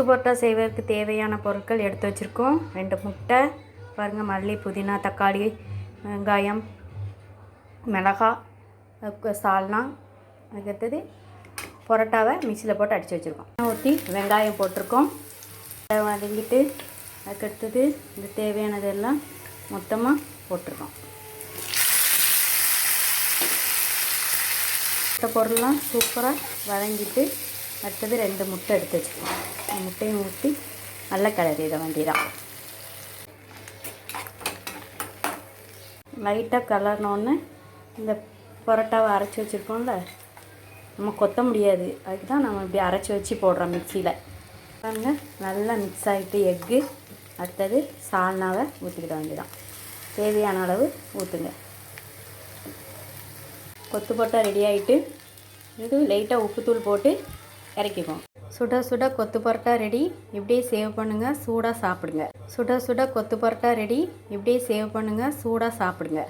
கொத்து பரோட்டா செய்வதற்கு தேவையான பொருட்கள் எடுத்து வச்சுருக்கோம். ரெண்டு முட்டை பாருங்கள் மல்லி புதினா தக்காளி வெங்காயம் மிளகா சால்னா அதுக்கடுத்தது பரோட்டாவை மிக்சியில் போட்டு அடித்து வச்சுருக்கோம். ஊற்றி வெங்காயம் போட்டிருக்கோம். வதங்கிட்டு அதுக்கடுத்தது இந்த தேவையானதெல்லாம் மொத்தமாக போட்டிருக்கோம். மற்ற பொருள்லாம் சூப்பராக வதங்கிட்டு அடுத்தது ரெண்டு முட்டை எடுத்து வச்சுக்கோங்க. அந்த முட்டையும் ஊற்றி நல்லா கிளறிட வேண்டியதான் லைட்டாக கலர்னோடனே இந்த பரோட்டாவை அரைச்சி வச்சுருக்கோம்ல நம்ம கொத்த முடியாது. அதுக்கு தான் நம்ம இப்படி அரைச்சி வச்சு போடுறோம் மிக்சியில். பாருங்க நல்லா மிக்ஸ் ஆகிட்டு எக்கு அடுத்தது சால்னாவை ஊற்றிக்கிட வேண்டியதான் தேவையான அளவு ஊற்றுங்க கொத்து போட்டால் ரெடி ஆகிட்டு இது லைட்டாக உப்புத்தூள் போட்டு இறக்கிக்குவோம் சுட சுட கொத்து பரோட்டா ரெடி இப்படியே சேவ் பண்ணுங்கள் சூடாக சாப்பிடுங்க. சுட சுட கொத்து பரோட்டா ரெடி இப்படியே சேவ் பண்ணுங்கள் சூடாக சாப்பிடுங்க.